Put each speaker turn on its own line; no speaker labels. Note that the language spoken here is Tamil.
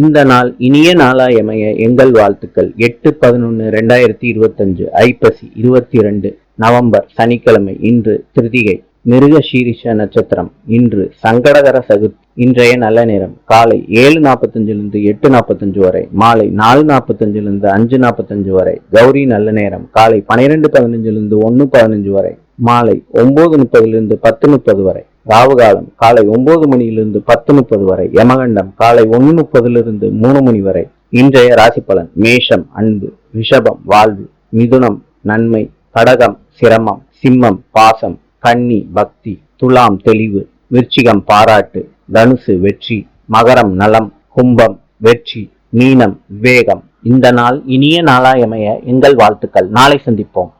இந்த நாள் இனிய நாளாயமைய எங்கள் வாழ்த்துக்கள். எட்டு பதினொன்று ரெண்டாயிரத்தி இருபத்தஞ்சு ஐப்பசி இருபத்தி ரெண்டு நவம்பர் சனிக்கிழமை இன்று திருதிகை மிருக சீரிஷ நட்சத்திரம். இன்று சங்கடகர சதுர்த்தி இன்றைய நல்ல நேரம். காலை ஏழு நாற்பத்தஞ்சிலிருந்து எட்டு நாற்பத்தஞ்சு வரை மாலை நாலு நாற்பத்தஞ்சிலிருந்து அஞ்சு நாற்பத்தஞ்சு வரை கௌரி நல்ல நேரம். காலை பனிரெண்டு பதினஞ்சிலிருந்து ஒன்று பதினஞ்சு வரை மாலை ஒன்பது முப்பதிலிருந்து பத்து முப்பது வரை. ராவுகாலம் காலை ஒன்பது மணியிலிருந்து பத்து முப்பது வரை. யமகண்டம் காலை ஒன்று முப்பதிலிருந்து மூணு மணி வரை. இன்றைய ராசி பலன் மேஷம் அன்பு ரிஷபம் வாழ்வு மிதுனம் நன்மை கடகம் சிரமம் சிம்மம் பாசம் கன்னி பக்தி துலாம் தெளிவு விருச்சிகம் பாராட்டு தனுசு வெற்றி மகரம் நலம் கும்பம் வெற்றி மீனம் விவேகம். இந்த நாள் இனிய நாளாயமைய எங்கள் வாழ்த்துக்கள். நாளை சந்திப்போம்.